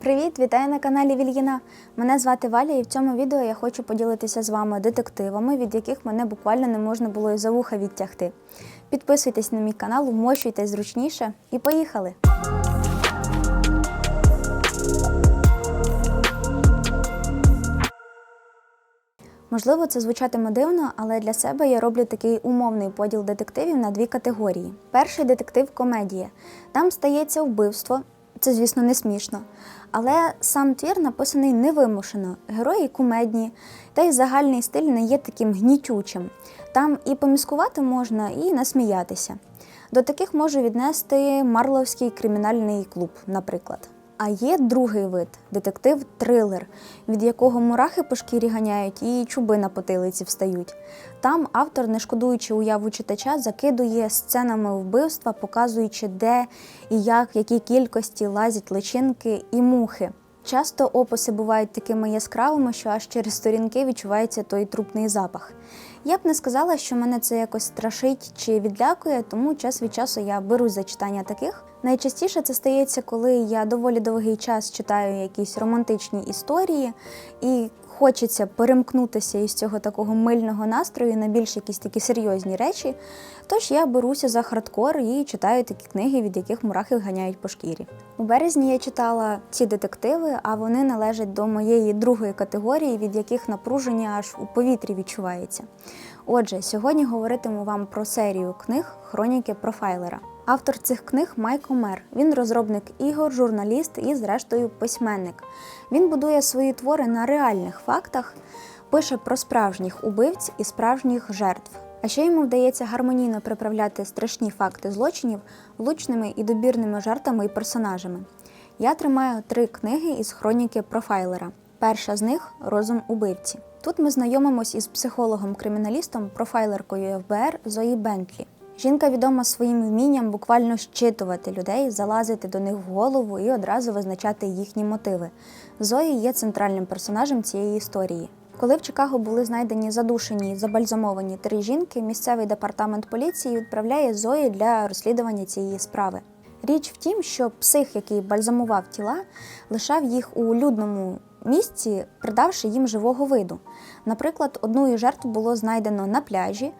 Привіт, вітаю на каналі Вільїна. Мене звати Валя, і в цьому відео я хочу поділитися з вами детективами, від яких мене буквально не можна було і за вуха відтягти. Підписуйтесь на мій канал, вмощуйтесь зручніше і поїхали! Можливо, це звучатиме дивно, але для себе я роблю такий умовний поділ детективів на дві категорії. Перший детектив комедія. Там стається вбивство. Це, звісно, не смішно. Але сам твір написаний невимушено. Герої кумедні, та й загальний стиль не є таким гнітючим. Там і поміскувати можна, і насміятися. До таких можу віднести Марловський кримінальний клуб, наприклад. А є другий вид детектив-трилер, від якого мурахи по шкірі ганяють і чуби на потилиці встають. Там автор, не шкодуючи уяву читача, закидує сценами вбивства, показуючи, де і як, в якій кількості лазять личинки і мухи. Часто описи бувають такими яскравими, що аж через сторінки відчувається той трупний запах. Я б не сказала, що мене це якось страшить чи відлякує, тому час від часу я берусь за читання таких. Найчастіше це стається, коли я доволі довгий час читаю якісь романтичні історії і хочеться перемкнутися із цього такого мильного настрою на більш якісь такі серйозні речі. Тож я беруся за хардкор і читаю такі книги, від яких мурахи ганяють по шкірі. У березні я читала ці детективи, а вони належать до моєї другої категорії, від яких напруження аж у повітрі відчувається. Отже, сьогодні говоритиму вам про серію книг Хроніки профайлера. Автор цих книг Майкл Мер. Він розробник ігор, журналіст і, зрештою, письменник. Він будує свої твори на реальних фактах, пише про справжніх убивць і справжніх жертв. А ще йому вдається гармонійно приправляти страшні факти злочинів влучними і добірними жартами і персонажами. Я тримаю три книги із хроніки профайлера. Перша з них розум убивці. Тут ми знайомимось із психологом-криміналістом, профайлеркою ФБР Зої Бентлі. Жінка відома своїм вмінням буквально щитувати людей, залазити до них в голову і одразу визначати їхні мотиви. Зої є центральним персонажем цієї історії. Коли в Чикаго були знайдені задушені, забальзамовані три жінки, місцевий департамент поліції відправляє Зої для розслідування цієї справи. Річ в тім, що псих, який бальзамував тіла, лишав їх у людному місці, придавши їм живого виду. Наприклад, одну із жертв було знайдено на пляжі.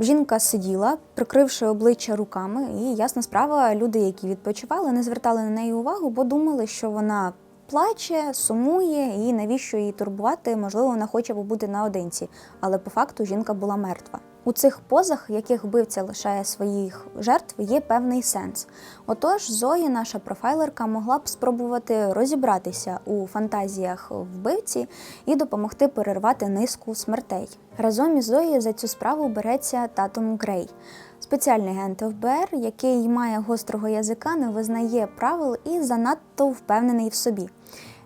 Жінка сиділа, прикривши обличчя руками, і ясна справа, люди, які відпочивали, не звертали на неї увагу, бо думали, що вона плаче, сумує, і навіщо її турбувати? Можливо, вона хоче побути наодинці. Але по факту жінка була мертва. У цих позах, яких вбивця лишає своїх жертв, є певний сенс. Отож, Зої, наша профайлерка, могла б спробувати розібратися у фантазіях вбивці і допомогти перервати низку смертей. Разом із Зої за цю справу береться Татум Грей. Спеціальний агент ФБР, який має гострого язика, не визнає правил і занадто впевнений в собі.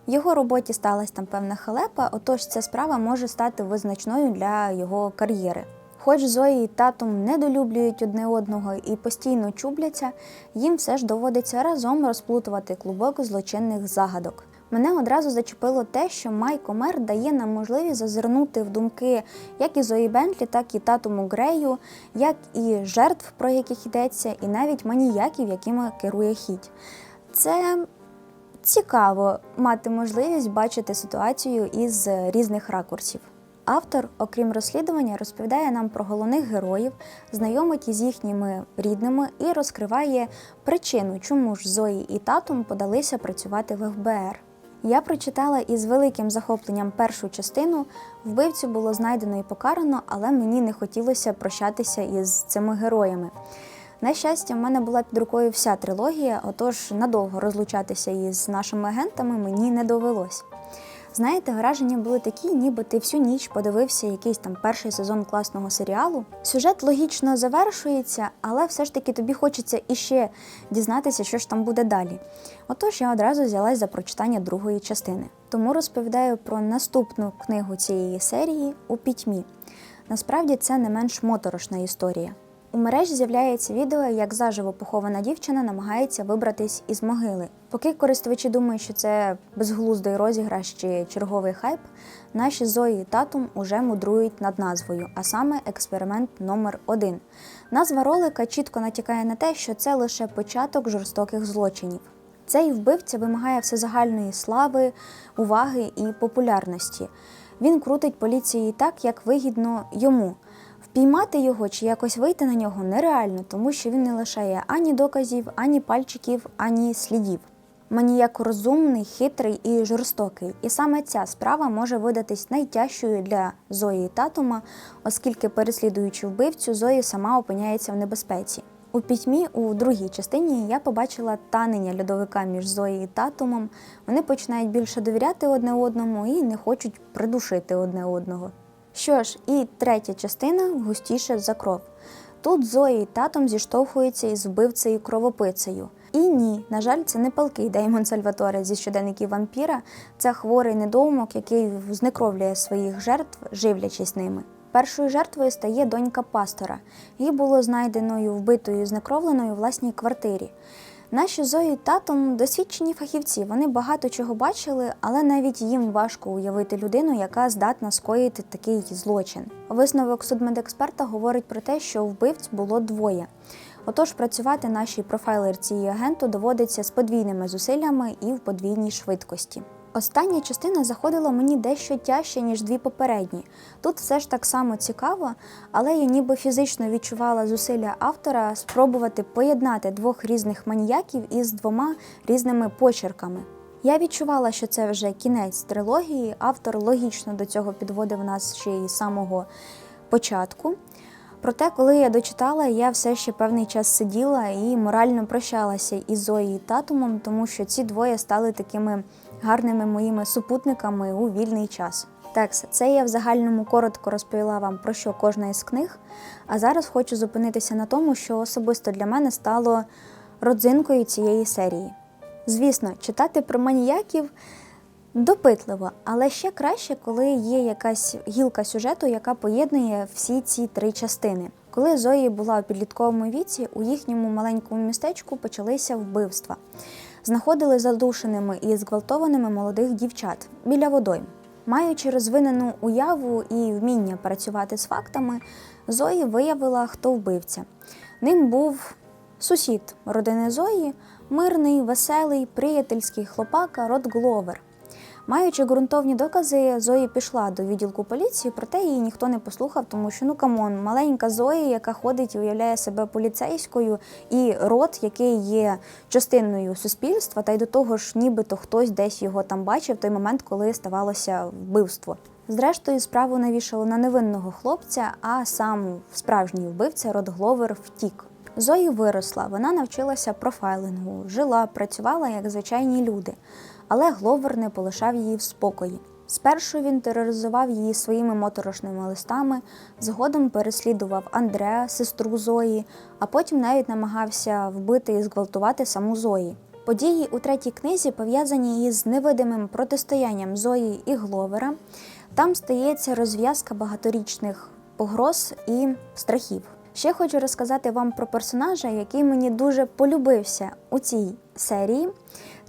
Його роботі сталася там певна халепа, отож ця справа може стати визначною для його кар'єри. Хоч Зої і татом недолюблюють одне одного і постійно чубляться, їм все ж доводиться разом розплутувати клубок злочинних загадок. Мене одразу зачепило те, що Майко Мер дає нам можливість зазирнути в думки як і Зої Бентлі, так і татому Грею, як і жертв, про яких йдеться, і навіть маніяків, якими керує хідь. Це цікаво мати можливість бачити ситуацію із різних ракурсів. Автор, окрім розслідування, розповідає нам про головних героїв, знайомить із їхніми рідними і розкриває причину, чому ж Зої і татом подалися працювати в ФБР. Я прочитала із великим захопленням першу частину. Вбивцю було знайдено і покарано, але мені не хотілося прощатися із цими героями. На щастя, в мене була під рукою вся трилогія, отож надовго розлучатися із нашими агентами мені не довелось. Знаєте, враження були такі, ніби ти всю ніч подивився якийсь там перший сезон класного серіалу. Сюжет логічно завершується, але все ж таки тобі хочеться іще дізнатися, що ж там буде далі. Отож, я одразу взялась за прочитання другої частини. Тому розповідаю про наступну книгу цієї серії у пітьмі. Насправді це не менш моторошна історія. У мережі з'являється відео, як заживо похована дівчина намагається вибратись із могили. Поки користувачі думають, що це безглуздий розіграш чи черговий хайп, наші Зої і татум уже мудрують над назвою, а саме експеримент номер 1 Назва ролика чітко натякає на те, що це лише початок жорстоких злочинів. Цей вбивця вимагає всезагальної слави, уваги і популярності. Він крутить поліції так, як вигідно йому. Впіймати його чи якось вийти на нього нереально, тому що він не лишає ані доказів, ані пальчиків, ані слідів. Маніяк розумний, хитрий і жорстокий. І саме ця справа може видатись найтяжчою для Зої Татума, оскільки, переслідуючи вбивцю, Зої сама опиняється в небезпеці. У пітьмі у другій частині я побачила танення льодовика між Зоєю і Татумом. Вони починають більше довіряти одне одному і не хочуть придушити одне одного. Що ж, і третя частина густіше за кров. Тут Зої татом зіштовхуються із вбивцею кровопицею. І ні, на жаль, це не палкий Деймон Сальваторе зі щоденників вампіра, це хворий недоумок, який знекровлює своїх жертв, живлячись ними. Першою жертвою стає донька пастора. Її було знайденою вбитою і знекровленою власній квартирі. Наші Зої татом досвідчені фахівці. Вони багато чого бачили, але навіть їм важко уявити людину, яка здатна скоїти такий злочин. Висновок судмедексперта говорить про те, що вбивць було двоє. Отож, працювати нашій профайлерці і агенту доводиться з подвійними зусиллями і в подвійній швидкості. Остання частина заходила мені дещо тяжче, ніж дві попередні. Тут все ж так само цікаво, але я ніби фізично відчувала зусилля автора спробувати поєднати двох різних маніяків із двома різними почерками. Я відчувала, що це вже кінець трилогії. Автор логічно до цього підводив нас ще й з самого початку. Проте, коли я дочитала, я все ще певний час сиділа і морально прощалася із Зоєю і Татумом, тому що ці двоє стали такими гарними моїми супутниками у вільний час. Так, це я в загальному коротко розповіла вам про що кожна із книг. А зараз хочу зупинитися на тому, що особисто для мене стало родзинкою цієї серії. Звісно, читати про маніяків допитливо, але ще краще, коли є якась гілка сюжету, яка поєднує всі ці три частини. Коли Зої була у підлітковому віці, у їхньому маленькому містечку почалися вбивства. Знаходили задушеними і зґвалтованими молодих дівчат біля водойм. Маючи розвинену уяву і вміння працювати з фактами, Зої виявила, хто вбивця. Ним був сусід родини Зої, мирний, веселий, приятельський хлопака Рот Гловер. Маючи ґрунтовні докази, Зої пішла до відділку поліції, проте її ніхто не послухав, тому що ну камон, маленька Зої, яка ходить і уявляє себе поліцейською, і рот, який є частиною суспільства, та й до того ж, нібито хтось десь його там бачив в той момент, коли ставалося вбивство. Зрештою, справу навішало на невинного хлопця, а сам справжній вбивця Рот Гловер втік. Зої виросла, вона навчилася профайлингу, жила, працювала як звичайні люди, але Гловер не полишав її в спокої. Спершу він тероризував її своїми моторошними листами, згодом переслідував Андреа, сестру Зої, а потім навіть намагався вбити і зґвалтувати саму Зої. Події у третій книзі пов'язані із невидимим протистоянням Зої і Гловера. Там стається розв'язка багаторічних погроз і страхів. Ще хочу розказати вам про персонажа, який мені дуже полюбився у цій серії.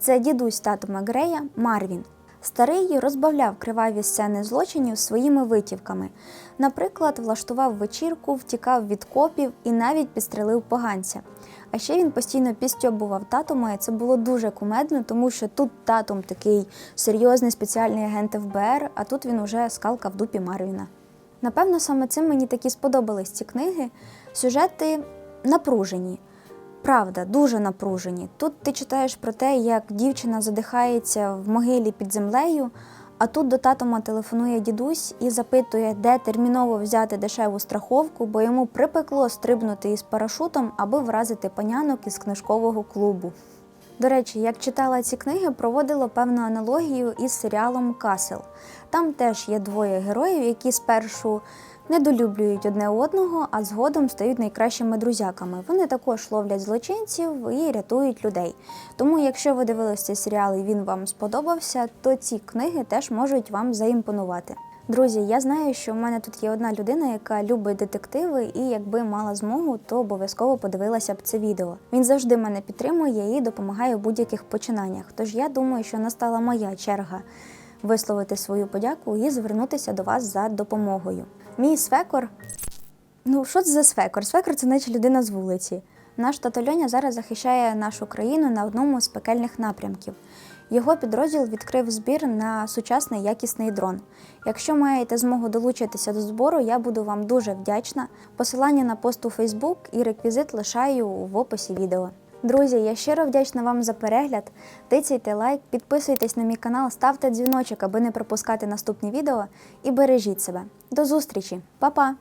Це дідусь тату Макгрея Марвін. Старий розбавляв криваві сцени злочинів своїми витівками. Наприклад, влаштував вечірку, втікав від копів і навіть підстрелив поганця. А ще він постійно підстьобував татума, і це було дуже кумедно, тому що тут татум такий серйозний спеціальний агент ФБР, а тут він уже скалка в дупі Марвіна. Напевно, саме цим мені такі сподобались ці книги. Сюжети напружені. Правда, дуже напружені. Тут ти читаєш про те, як дівчина задихається в могилі під землею, а тут до татома телефонує дідусь і запитує, де терміново взяти дешеву страховку, бо йому припекло стрибнути із парашутом, аби вразити панянок із книжкового клубу. До речі, як читала ці книги, проводила певну аналогію із серіалом Касел. Там теж є двоє героїв, які спершу недолюблюють одне одного, а згодом стають найкращими друзяками. Вони також ловлять злочинців і рятують людей. Тому, якщо ви дивилися серіал і він вам сподобався, то ці книги теж можуть вам заімпонувати. Друзі, я знаю, що в мене тут є одна людина, яка любить детективи, і якби мала змогу, то обов'язково подивилася б це відео. Він завжди мене підтримує і допомагає у будь-яких починаннях. Тож я думаю, що настала моя черга висловити свою подяку і звернутися до вас за допомогою. Мій свекор. Ну, що це за свекор? Свекор це наче людина з вулиці. Наш тато Льоня зараз захищає нашу країну на одному з пекельних напрямків. Його підрозділ відкрив збір на сучасний якісний дрон. Якщо маєте змогу долучитися до збору, я буду вам дуже вдячна. Посилання на пост у Фейсбук і реквізит лишаю в описі відео. Друзі, я щиро вдячна вам за перегляд. Тицяйте лайк, підписуйтесь на мій канал, ставте дзвіночок, аби не пропускати наступні відео і бережіть себе. До зустрічі, Па-па!